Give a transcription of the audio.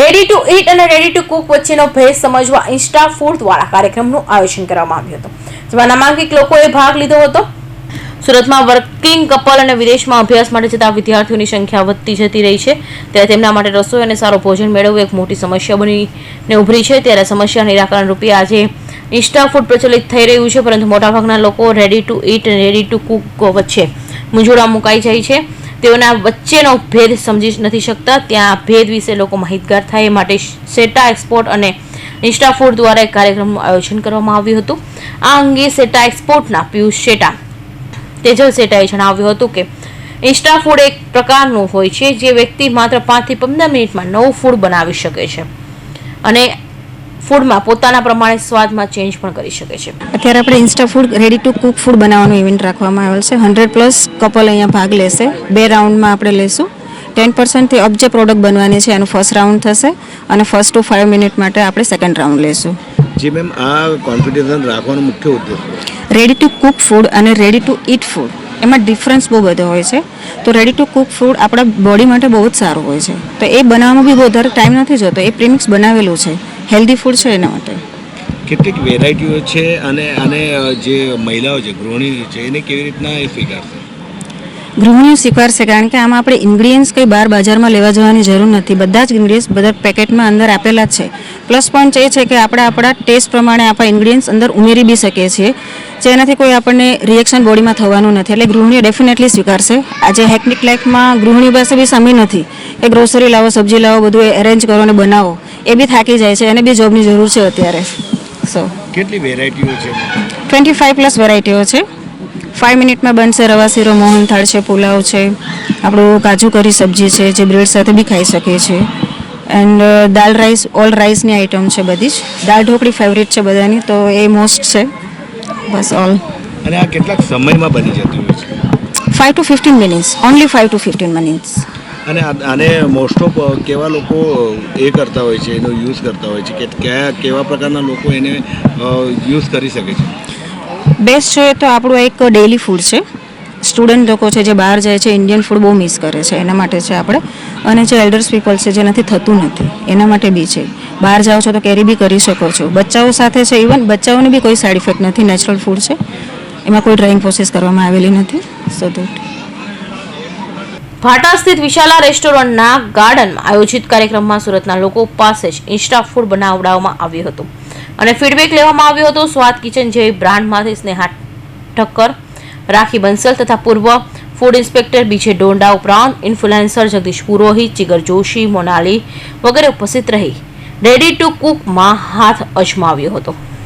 Ready to eat અને ready to cook વચ્ચેનો ભેદ સમજવા ઇન્સ્ટા ફૂડ દ્વારા કાર્યક્રમનું આયોજન કરવામાં આવ્યું હતું. જેમાં નામાંકિત લોકોએ ભાગ લીધો હતો. સુરતમાં વર્કિંગ કપલ અને વિદેશમાં અભ્યાસ માટે જતા વિદ્યાર્થીઓની સંખ્યા વધતી જતી રહી છે. ત્યારે તેમના માટે રસોઈ અને સારું ભોજન મેળવવું એક મોટી સમસ્યા બનીને ઉભરી છે. ત્યારે સમસ્યા નિરાકરણ રૂપે આજે ઇન્સ્ટા ફૂડ પ્રચલિત થઈ રહ્યું છે, પરંતુ મોટાભાગના લોકો રેડી ટુ ઈટ અને રેડી ટુ કુક વચ્ચે મૂંઝવણ મુકાઈ જાય છે. તેઓના વચ્ચેનો ભેદ સમજી નથી શકતા. ત્યાં ભેદ વિશે લોકો માહિતગાર થાય એ માટે સેટા એક્સપોર્ટ અને ઇન્સ્ટા ફૂડ દ્વારા એક કાર્યક્રમનું આયોજન કરવામાં આવ્યું હતું. આ અંગે સેટા એક્સપોર્ટના પિયુષ શેટા તેજલ સેટાએ જણાવ્યું હતું કે ઇન્સ્ટા ફૂડ એક પ્રકારનું હોય છે જે વ્યક્તિ માત્ર પાંચથી પંદર મિનિટમાં નવું ફૂડ બનાવી શકે છે. અને ફૂડમાં પોતાના પ્રમાણે સ્વાદમાં ચેન્જ પણ કરી શકે છે. અત્યારે આપણે insta food ready to cook food બનાવવાનો ઇવેન્ટ રાખવામાં આવેલ છે. હંડ્રેડ પ્લસ કપલ અહીંયા ભાગ લેશે. બે રાઉન્ડમાં આપણે લેશું. ટેન પર્સન્ટથી જે પ્રોડક્ટ બનવાની છે એનું ફર્સ્ટ રાઉન્ડ થશે અને ફર્સ્ટ ટુ ફાઇવ મિનિટ માટે આપણે સેકન્ડ રાઉન્ડ લેશું. જી મેમ આ કોમ્પિટિશન રાખવાનો મુખ્ય ઉદ્દેશ રેડી ટુ કુક ફૂડ અને રેડી ટુ ઇટ ફૂડ એમાં ડિફરન્સ બહુ બધો હોય છે. તો રેડી ટુ કુક ફૂડ આપણા બોડી માટે બહુ જ સારું હોય છે. તો એ બનાવવામાં બી બહુ વધારે ટાઈમ નથી જતો. એ પ્રીમિક્સ બનાવેલું છે. હેલ્ધી ફૂડ છે એના માટે. કેટલીક વેરાયટીઓ છે અને અને જે મહિલાઓ છે ગૃહિણી છે એને કેવી રીતના એ સ્વીકારશે? ગૃહિણીઓ સ્વીકારશે કારણ કે આમાં આપણે ઇન્ગ્રીડિયન્ટ્સ કંઈ બહાર બજારમાં લેવા જવાની જરૂર નથી. બધા જ ઇન્ગ્રીડિયન્ટ્સ બધા પેકેટમાં અંદર આપેલા જ છે. પ્લસ પોઈન્ટ એ છે કે આપણે આપણા ટેસ્ટ પ્રમાણે આપણા ઇન્ગ્રીડિયન્ટ્સ અંદર ઉમેરી બી શકીએ છીએ. જેનાથી કોઈ આપણને રિએક્શન બોડીમાં થવાનું નથી. એટલે ગૃહિણીઓ ડેફિનેટલી સ્વીકારશે. આજે હેકનિક લાઈફમાં ગૃહિણી પાસે બી સમય નથી કે ગ્રોસરી લાવો સબ્જી લાવો બધું એરેન્જ કરો અને બનાવો. એ બી થાકી જાય છે એને બી જોબની જરૂર છે અત્યારે. સો કેટલી વેરાયટીઓ છે? ટ્વેન્ટી ફાઇવ પ્લસ વેરાયટીઓ છે. ફાઇવ મિનિટમાં બનશે રવા શીરો મોહનથાળ છે પુલાવ છે આપણું કાજુ કરી સબ્જી છે જે બ્રેડ સાથે બી ખાઈ શકીએ છીએ. એન્ડ દાલ રાઈસ ઓલ રાઈસની આઇટમ છે બધી જ. દાળ ઢોકળી ફેવરેટ છે બધાની તો એ મોસ્ટ છે. બસ ઓલ અને આ કેટલાક સમયમાં બની જતું હોય છે? Five to fifteen minutes only five to fifteen minutes અને આને મોસ્ટ ઓફ કેવા લોકો, એ કરતા હોય છે, એનો યુઝ કરતા હોય છે, કે કયા કેવા પ્રકારના લોકો એને યુઝ કરી શકે છે? બેસ્ટ જોઈએ તો આપણું એક ડેલી ફૂડ છે. સ્ટુડન્ટ લોકો છે જે બહાર જાય છે ઇન્ડિયન ફૂડ બહુ મિસ કરે છે. એના માટે છે આપણે, અને જે એલ્ડર્સ પીપલ છે જેનાથી થતું નથી, એના માટે બી છે. બહાર જાઓ છો તો કેરી બી કરી શકો છો. બચ્ચાઓ સાથે છે ઇવન બચ્ચાઓને બી કોઈ સાઇડ ઇફેક્ટ નથી નેચરલ ફૂડ છે. એમાં કોઈ ડ્રાઇંગ પ્રોસેસ કરવામાં આવેલી નથી. સો દેટ ભાટા સ્થિત વિશાલા રેસ્ટોરન્ટના ગાર્ડનમાં આયોજિત કાર્યક્રમમાં સુરતના લોકો પાસે જ ઇન્સ્ટા ફૂડ બનાવડાવવામાં આવ્યું હતું. અને ફીડબેક લેવામાં આવ્યો હતો. સ્વાદ કિચન જેવી બ્રાન્ડમાંથી સ્નેહા ઠક્કર, રાખી બંસલ તથા પૂર્વ ફૂડ ઇન્સ્પેક્ટર બીજે ડોંડા ઉપરાંત ઇન્ફ્લુએન્સર જગદીશ પુરોહિત જીગર જોશી, મોનાલી વગેરે ઉપસ્થિત રહી. રેડી ટુ કુકમાં હાથ અજમાવ્યો હતો.